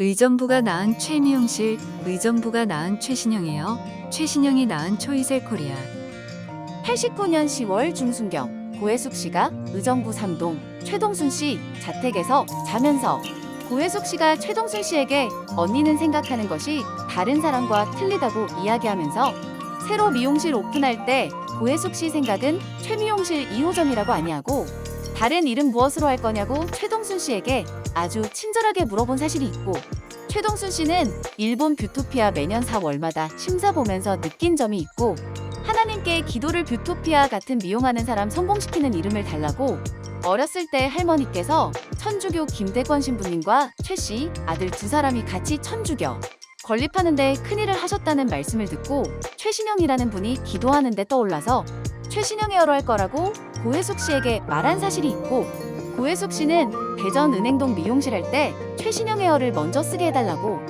의정부가 낳은 최미용실, 의정부가 낳은 최신영이에요. 최신영이 낳은 초이셀 코리아. 89년 10월 중순경 고혜숙 씨가 의정부 3동 최동순 씨 자택에서 자면서 고혜숙 씨가 최동순 씨에게 언니는 생각하는 것이 다른 사람과 틀리다고 이야기하면서 새로 미용실 오픈할 때 고혜숙 씨 생각은 최미용실 2호점이라고 아니하고 다른 이름 무엇으로 할 거냐고 최동순 씨에게 아주 친절하게 물어본 사실이 있고 최동순 씨는 일본 뷰토피아 매년 4월마다 심사 보면서 느낀 점이 있고 하나님께 기도를 뷰토피아 같은 미용하는 사람 성공시키는 이름을 달라고 어렸을 때 할머니께서 천주교 김대권 신부님과 최 씨 아들 두 사람이 같이 천주교 건립하는데 큰일을 하셨다는 말씀을 듣고 최신영이라는 분이 기도하는데 떠올라서 최신영에어로 할 거라고 고혜숙 씨에게 말한 사실이 있고 고혜숙 씨는 대전 은행동 미용실 할 때 최신영 헤어를 먼저 쓰게 해달라고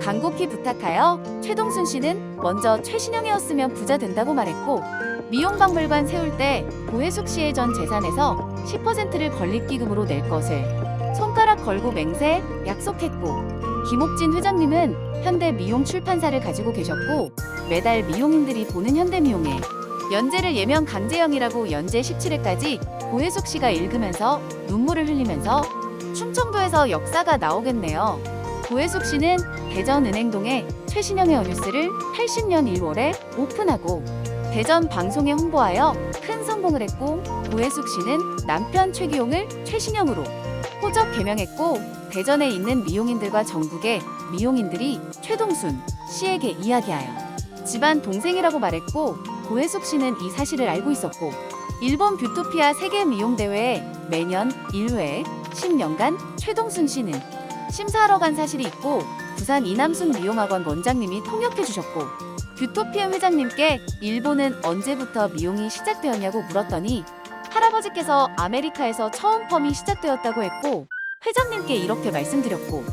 간곡히 부탁하여 최동순 씨는 먼저 최신영 헤어 쓰면 부자 된다고 말했고 미용박물관 세울 때 고혜숙 씨의 전 재산에서 10%를 건립기금으로 낼 것을 손가락 걸고 맹세 약속했고 김옥진 회장님은 현대 미용 출판사를 가지고 계셨고 매달 미용인들이 보는 현대 미용에 연재를 예명 강재영이라고 연재 17회까지 고혜숙 씨가 읽으면서 눈물을 흘리면서 충청도에서 역사가 나오겠네요. 고혜숙 씨는 대전 은행동에 최신영의 어뉴스를 80년 1월에 오픈하고 대전 방송에 홍보하여 큰 성공을 했고 고혜숙 씨는 남편 최기용을 최신영으로 호적 개명했고 대전에 있는 미용인들과 전국의 미용인들이 최동순 씨에게 이야기하여 집안 동생이라고 말했고 고혜숙 씨는 이 사실을 알고 있었고 일본 뷰토피아 세계 미용 대회에 매년 1회 10년간 최동순 씨는 심사하러 간 사실이 있고 부산 이남순 미용학원 원장님이 통역해 주셨고 뷰토피아 회장님께 일본은 언제부터 미용이 시작되었냐고 물었더니 할아버지께서 아메리카에서 처음 펌이 시작되었다고 했고 회장님께 이렇게 말씀드렸고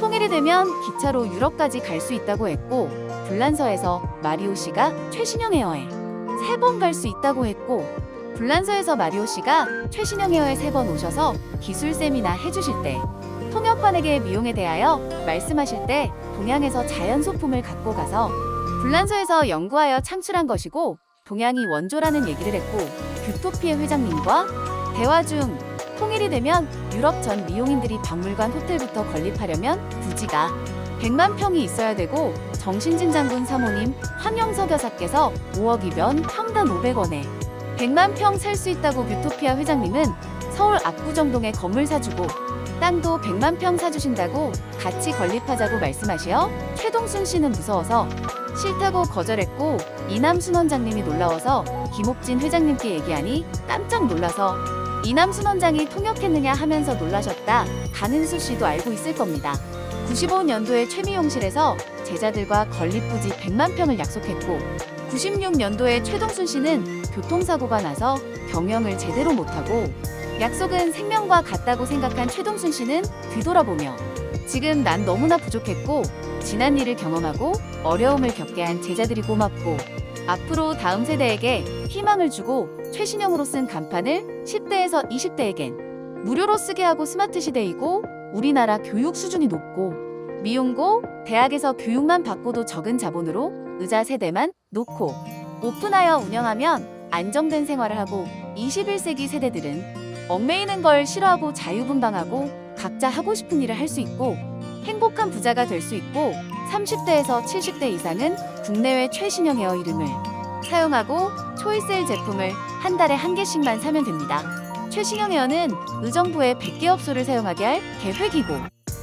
통일이 되면 기차로 유럽까지 갈 수 있다고 했고 불란서에서 마리오 씨가 최신영 헤어에 세 번 갈 수 있다고 했고 불란서에서 마리오 씨가 최신영 헤어에 세 번 오셔서 기술 세미나 해주실 때 통역관에게 미용에 대하여 말씀하실 때 동양에서 자연 소품을 갖고 가서 불란서에서 연구하여 창출한 것이고 동양이 원조라는 얘기를 했고 뷰토피의 회장님과 대화 중 통일이 되면 유럽 전 미용인들이 박물관 호텔부터 건립하려면 부지가 100만 평이 있어야 되고 정신진 장군 사모님 황영석 여사께서 5억이면 평당 500원에 100만 평 살 수 있다고 뷰토피아 회장님은 서울 압구정동에 건물 사주고 땅도 100만 평 사주신다고 같이 건립하자고 말씀하시어 최동순 씨는 무서워서 싫다고 거절했고 이남순 원장님이 놀라워서 김옥진 회장님께 얘기하니 깜짝 놀라서 이남순 원장이 통역했느냐 하면서 놀라셨다. 가는수 씨도 알고 있을 겁니다. 95년도에 최미용실에서 제자들과 건립부지 100만 평을 약속했고 96년도에 최동순 씨는 교통사고가 나서 경영을 제대로 못하고 약속은 생명과 같다고 생각한 최동순 씨는 뒤돌아보며 지금 난 너무나 부족했고 지난 일을 경험하고 어려움을 겪게 한 제자들이 고맙고 앞으로 다음 세대에게 희망을 주고 최신형으로 쓴 간판을 10대에서 20대에겐 무료로 쓰게 하고 스마트 시대이고 우리나라 교육 수준이 높고 미용고 대학에서 교육만 받고도 적은 자본으로 의자 세대만 놓고 오픈하여 운영하면 안정된 생활을 하고 21세기 세대들은 얽매이는 걸 싫어하고 자유분방하고 각자 하고 싶은 일을 할 수 있고 행복한 부자가 될 수 있고 30대에서 70대 이상은 국내외 최신형 헤어 이름을 사용하고 초이셀 제품을 한 달에 한 개씩만 사면 됩니다. 최신형 헤어는 의정부의 100개 업소를 사용하게 할 계획이고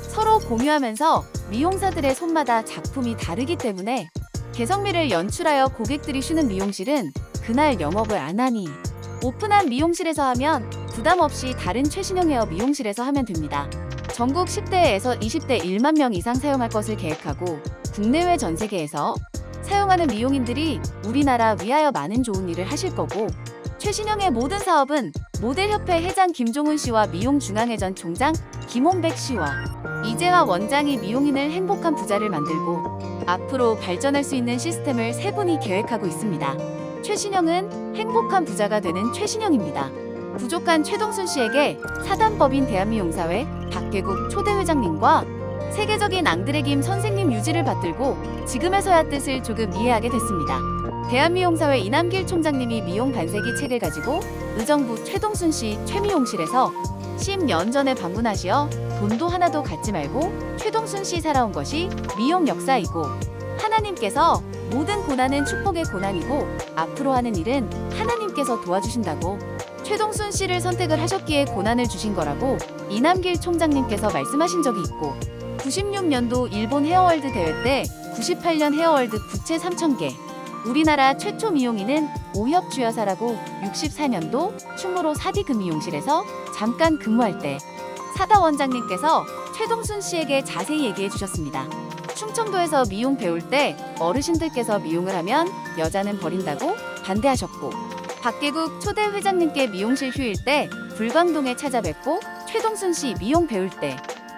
서로 공유하면서 미용사들의 손마다 작품이 다르기 때문에 개성미를 연출하여 고객들이 쉬는 미용실은 그날 영업을 안 하니 오픈한 미용실에서 하면 부담 없이 다른 최신형 헤어 미용실에서 하면 됩니다. 전국 10대에서 20대 1만 명 이상 사용할 것을 계획하고 국내외 전 세계에서 사용하는 미용인들이 우리나라 위하여 많은 좋은 일을 하실 거고 최신형의 모든 사업은 모델협회 회장 김종훈 씨와 미용중앙회전 총장 김홍백 씨와 이재화 원장이 미용인을 행복한 부자를 만들고 앞으로 발전할 수 있는 시스템을 세 분이 계획하고 있습니다. 최신형은 행복한 부자가 되는 최신형입니다. 부족한 최동순 씨에게 사단법인 대한미용사회 박계국 초대 회장님과 세계적인 앙드레 김 선생님 유지를 받들고 지금에서야 뜻을 조금 이해하게 됐습니다. 대한미용사회 이남길 총장님이 미용 반세기 책을 가지고 의정부 최동순 씨 최미용실에서 10년 전에 방문하시어 돈도 하나도 갖지 말고 최동순 씨 살아온 것이 미용 역사이고 하나님께서 모든 고난은 축복의 고난이고 앞으로 하는 일은 하나님께서 도와주신다고 최동순 씨를 선택을 하셨기에 고난을 주신 거라고 이남길 총장님께서 말씀하신 적이 있고 96년도 일본 헤어월드 대회 때 98년 헤어월드 구체 3,000개 우리나라 최초 미용인은 오협 주여사라고 64년도 충무로 사디그 미용실에서 잠깐 근무할 때 사다 원장님께서 최동순 씨에게 자세히 얘기해 주셨습니다. 충청도에서 미용 배울 때 어르신들께서 미용을 하면 여자는 버린다고 반대하셨고 박계국 초대 회장님께 미용실 휴일 때 불광동에 찾아뵙고 최동순 씨 미용 배울 때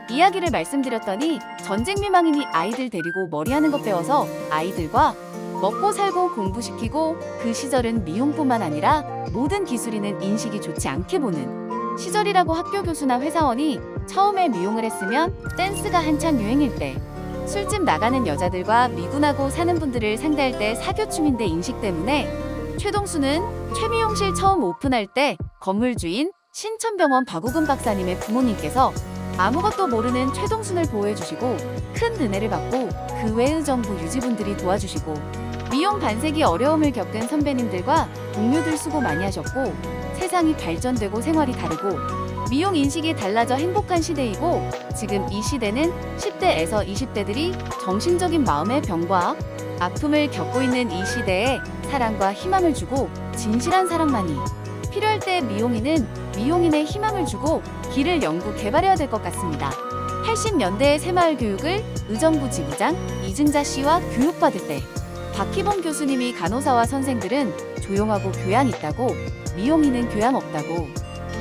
이야기를 말씀드렸더니 전쟁 미망인이 아이들 데리고 머리하는 것 배워서 아이들과 먹고 살고 공부시키고 그 시절은 미용뿐만 아니라 모든 기술인은 인식이 좋지 않게 보는. 시절이라고 학교 교수나 회사원이 처음에 미용을 했으면 댄스가 한창 유행일 때 술집 나가는 여자들과 미군하고 사는 분들을 상대할 때 사교춤인데 인식 때문에 최동수는 최미용실 처음 오픈할 때 건물 주인 신천병원 박우근 박사님의 부모님께서 아무것도 모르는 최동순을 보호해주시고 큰 은혜를 받고 그 외의 정부 유지분들이 도와주시고 미용 반세기 어려움을 겪은 선배님들과 동료들 수고 많이 하셨고 세상이 발전되고 생활이 다르고 미용 인식이 달라져 행복한 시대이고 지금 이 시대는 10대에서 20대들이 정신적인 마음의 병과 아픔을 겪고 있는 이 시대에 사랑과 희망을 주고 진실한 사람만이 필요할 때 미용인은 미용인의 희망을 주고 길을 연구 개발해야 될 것 같습니다. 80년대의 새마을 교육을 의정부 지부장 이증자 씨와 교육받을 때 박희봉 교수님이 간호사와 선생들은 조용하고 교양 있다고 미용인은 교양 없다고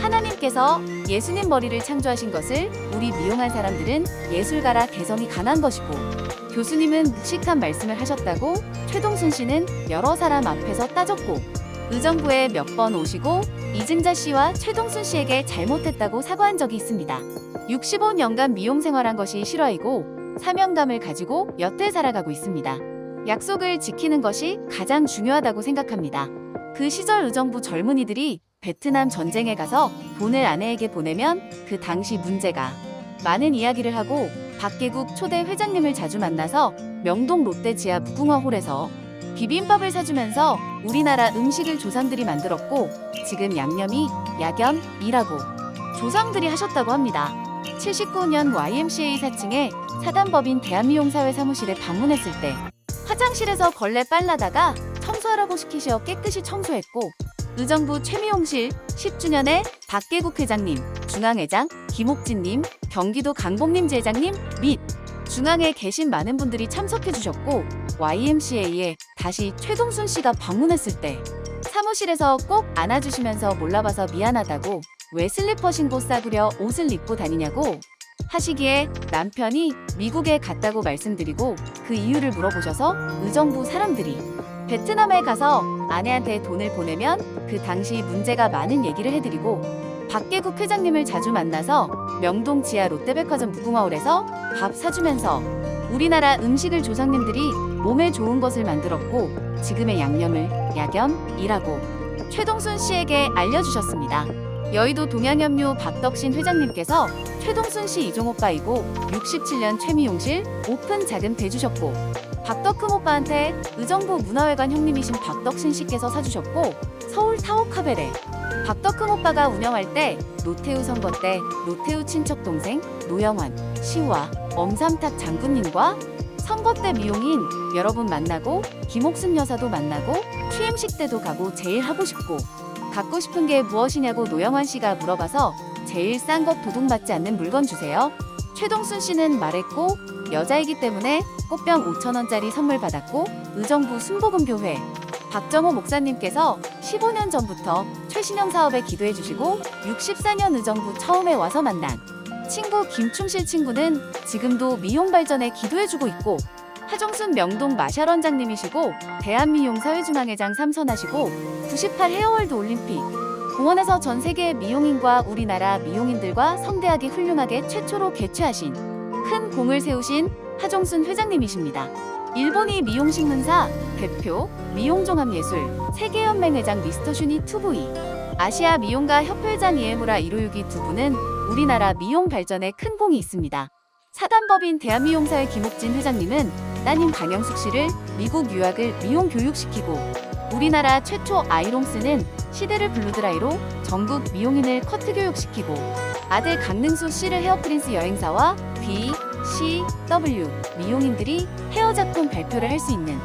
하나님께서 예수님 머리를 창조하신 것을 우리 미용한 사람들은 예술가라 개성이 강한 것이고 교수님은 묵직한 말씀을 하셨다고 최동순 씨는 여러 사람 앞에서 따졌고 의정부에 몇 번 오시고 이증자 씨와 최동순 씨에게 잘못했다고 사과한 적이 있습니다. 65년간 미용 생활한 것이 실화이고 사명감을 가지고 여태 살아가고 있습니다. 약속을 지키는 것이 가장 중요하다고 생각합니다. 그 시절 의정부 젊은이들이 베트남 전쟁에 가서 돈을 아내에게 보내면 그 당시 문제가 많은 이야기를 하고 박계국 초대 회장님을 자주 만나서 명동 롯데 지하 무궁화홀에서 비빔밥을 사주면서 우리나라 음식을 조상들이 만들었고 지금 양념이 야견이라고 조상들이 하셨다고 합니다. 79년 YMCA 4층에 사단법인 대한미용사회 사무실에 방문했을 때 화장실에서 걸레 빨라다가 청소하라고 시키셔 깨끗이 청소했고 의정부 최미용실 10주년에 박계국 회장님, 중앙회장 김옥진님, 경기도 강복림 제장님 및 중앙에 계신 많은 분들이 참석해 주셨고 YMCA에 다시 최동순 씨가 방문했을 때 사무실에서 꼭 안아주시면서 몰라봐서 미안하다고 왜 슬리퍼 신고 싸구려 옷을 입고 다니냐고 하시기에 남편이 미국에 갔다고 말씀드리고 그 이유를 물어보셔서 의정부 사람들이 베트남에 가서 아내한테 돈을 보내면 그 당시 문제가 많은 얘기를 해드리고 박계국 회장님을 자주 만나서 명동 지하 롯데백화점 무궁화홀에서 밥 사주면서 우리나라 음식을 조상님들이 몸에 좋은 것을 만들었고 지금의 양념을 야겸이라고 최동순 씨에게 알려주셨습니다. 여의도 동양염료 박덕신 회장님께서 최동순 씨 이종 오빠이고 67년 최미용실 오픈 자금 대주셨고 박덕흠 오빠한테 의정부 문화회관 형님이신 박덕신 씨께서 사주셨고 서울 타오카베레 박덕흠 오빠가 운영할 때 노태우 선거 때 노태우 친척 동생 노영환 시와 엄삼탁 장군님과 선거 때 미용인 여러분 만나고 김옥순 여사도 만나고 취임식 때도 가고 제일 하고 싶고 갖고 싶은 게 무엇이냐고 노영환 씨가 물어봐서 제일 싼 것 도둑맞지 않는 물건 주세요. 최동순 씨는 말했고 여자이기 때문에 꽃병 5천원짜리 선물 받았고 의정부 순복음교회 박정호 목사님께서 15년 전부터 최신형 사업에 기도해 주시고 64년 의정부 처음에 와서 만난 친구 김충실 친구는 지금도 미용 발전에 기도해 주고 있고 하정순 명동 마샬 원장님이시고 대한미용사회중앙회장 삼선하시고 98 헤어월드 올림픽 공원에서 전 세계 미용인과 우리나라 미용인들과 성대하게 훌륭하게 최초로 개최하신 큰 공을 세우신 하종순 회장님이십니다. 일본이 미용식문사 대표 미용종합예술 세계연맹 회장 미스터 슈니 투부이 아시아 미용가 협회장 이에무라 이로유기 두 분은 우리나라 미용 발전에 큰 공이 있습니다. 사단법인 대한미용사의 김옥진 회장님은 따님 강영숙 씨를 미국 유학을 미용 교육시키고 우리나라 최초 아이롱스는 시대를 블루드라이로 전국 미용인을 커트 교육시키고 아들 강능수 씨를 헤어프린스 여행사와 B, C, W 미용인들이 헤어 작품 발표를 할 수 있는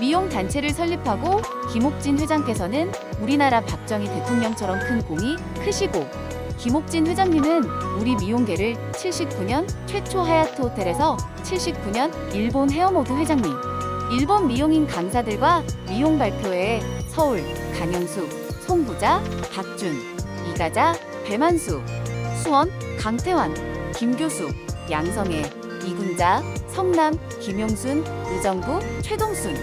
미용 단체를 설립하고 김옥진 회장께서는 우리나라 박정희 대통령처럼 큰 공이 크시고 김옥진 회장님은 우리 미용계를 79년 최초 하얏트 호텔에서 79년 일본 헤어모드 회장님 일본 미용인 강사들과 미용 발표회에 서울 강영숙, 송부자, 박준, 이가자, 배만수, 수원, 강태환, 김교수, 양성애, 이군자, 성남, 김용순, 의정부, 최동순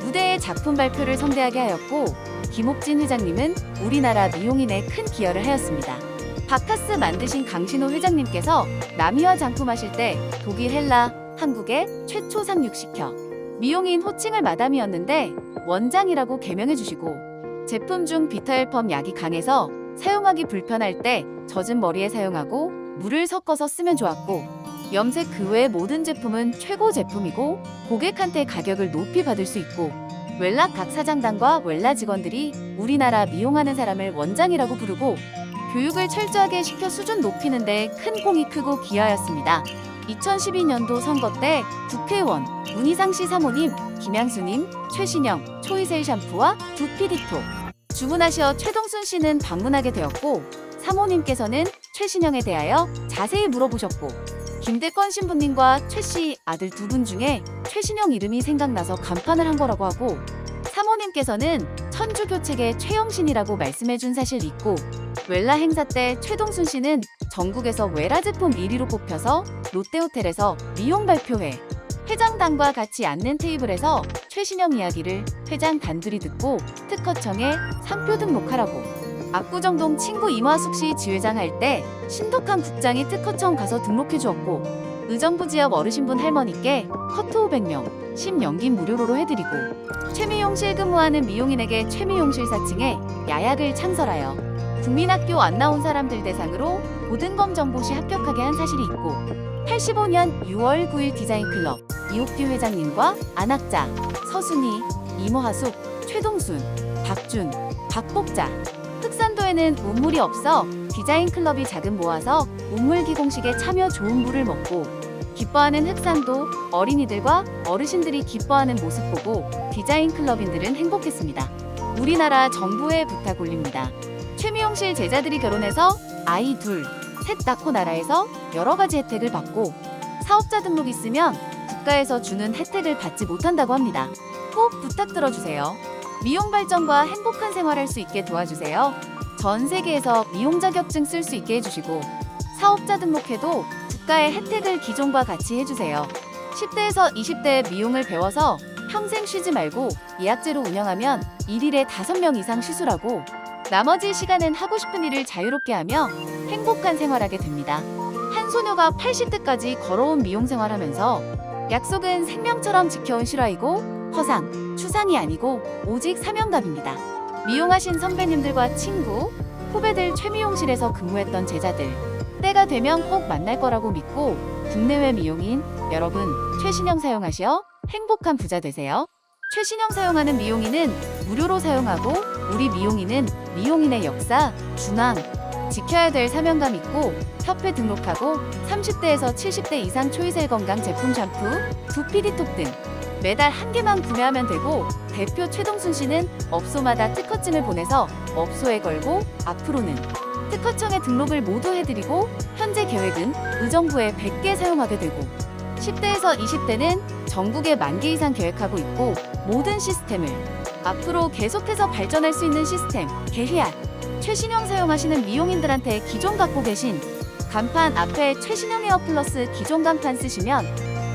무대의 작품 발표를 성대하게 하였고 김옥진 회장님은 우리나라 미용인에 큰 기여를 하였습니다. 바카스 만드신 강신호 회장님께서 남이와 장품하실 때 독일 헬라, 한국에 최초 상륙시켜 미용인 호칭을 마담이었는데 원장이라고 개명해 주시고 제품 중 비타일펌 약이 강해서 사용하기 불편할 때 젖은 머리에 사용하고 물을 섞어서 쓰면 좋았고 염색 그외 모든 제품은 최고 제품이고 고객한테 가격을 높이 받을 수 있고 웰라 각 사장단과 웰라 직원들이 우리나라 미용하는 사람을 원장이라고 부르고 교육을 철저하게 시켜 수준 높이는데 큰 공이 크고 기여하였습니다. 2012년도 선거 때 국회의원 문희상 씨 사모님, 김양수님, 최신영, 초이셀 샴푸와 두 피디토. 주문하셔 최동순 씨는 방문하게 되었고 사모님께서는 최신영에 대하여 자세히 물어보셨고 김대권 신부님과 최 씨 아들 두 분 중에 최신영 이름이 생각나서 간판을 한 거라고 하고 사모님께서는 천주교 책의 최영신이라고 말씀해준 사실 있고 웰라 행사 때 최동순 씨는 전국에서 웰라 제품 1위로 뽑혀서 롯데호텔에서 미용 발표회 회장단과 같이 앉는 테이블에서 최신영 이야기를 회장 단둘이 듣고 특허청에 상표 등록하라고. 압구정동 친구 이마숙 씨 지회장 할 때 신덕한 국장이 특허청 가서 등록해 주었고 의정부 지역 어르신분 할머니께 커트 500명 10연긴 무료로 해드리고 최미용실 근무하는 미용인에게 최미용실 4층에 야약을 창설하여 국민학교 안 나온 사람들 대상으로 고등검 정보 시 합격하게 한 사실이 있고 85년 6월 9일 디자인 클럽 이옥규 회장님과 안학자, 서순이, 이모하숙, 최동순, 박준, 박복자 흑산도에는 운물이 없어 디자인 클럽이 자금 모아서 운물 기공식에 참여 좋은 물을 먹고 기뻐하는 흑산도 어린이들과 어르신들이 기뻐하는 모습 보고 디자인 클럽인들은 행복했습니다. 우리나라 정부에 부탁 올립니다. 최미용 실 제자들이 결혼해서 아이 둘, 셋 낳고 나라에서 여러 가지 혜택을 받고 사업자 등록 있으면 국가에서 주는 혜택을 받지 못한다고 합니다. 꼭 부탁 들어주세요. 미용 발전과 행복한 생활할 수 있게 도와주세요. 전 세계에서 미용 자격증 쓸 수 있게 해주시고 사업자 등록해도 국가의 혜택을 기존과 같이 해주세요. 10대에서 20대 미용을 배워서 평생 쉬지 말고 예약제로 운영하면 일일에 5명 이상 시술하고 나머지 시간은 하고 싶은 일을 자유롭게 하며 행복한 생활하게 됩니다. 한 소녀가 80대까지 걸어온 미용 생활하면서 약속은 생명처럼 지켜온 실화이고 허상, 추상이 아니고 오직 사명감입니다. 미용하신 선배님들과 친구, 후배들 최미용실에서 근무했던 제자들 때가 되면 꼭 만날 거라고 믿고 국내외 미용인 여러분 최신형 사용하시어 행복한 부자 되세요. 최신형 사용하는 미용인은 무료로 사용하고 우리 미용인은 미용인의 역사, 준항, 지켜야 될 사명감 있고 협회 등록하고 30대에서 70대 이상 초이셀 건강 제품 샴푸, 두피디톡 등 매달 한 개만 구매하면 되고 대표 최동순 씨는 업소마다 특허증을 보내서 업소에 걸고 앞으로는 특허청에 등록을 모두 해드리고 현재 계획은 의정부에 100개 사용하게 되고 10대에서 20대는 전국에 만 개 이상 계획하고 있고 모든 시스템을 앞으로 계속해서 발전할 수 있는 시스템 개해야 최신형 사용하시는 미용인들한테 기존 갖고 계신 간판 앞에 최신형 에어 플러스 기존 간판 쓰시면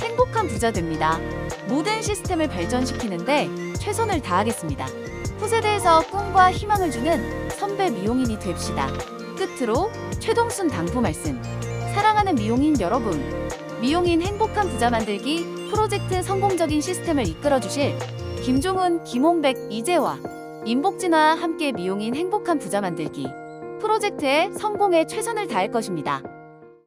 행복한 부자 됩니다. 모든 시스템을 발전시키는데 최선을 다하겠습니다. 후세대에서 꿈과 희망을 주는 선배 미용인이 됩시다. 끝으로 최동순 당부 말씀. 사랑하는 미용인 여러분, 미용인 행복한 부자 만들기 프로젝트 성공적인 시스템을 이끌어 주실 김종훈, 김홍백, 이재화, 임복진과 함께 미용인 행복한 부자 만들기 프로젝트의 성공에 최선을 다할 것입니다.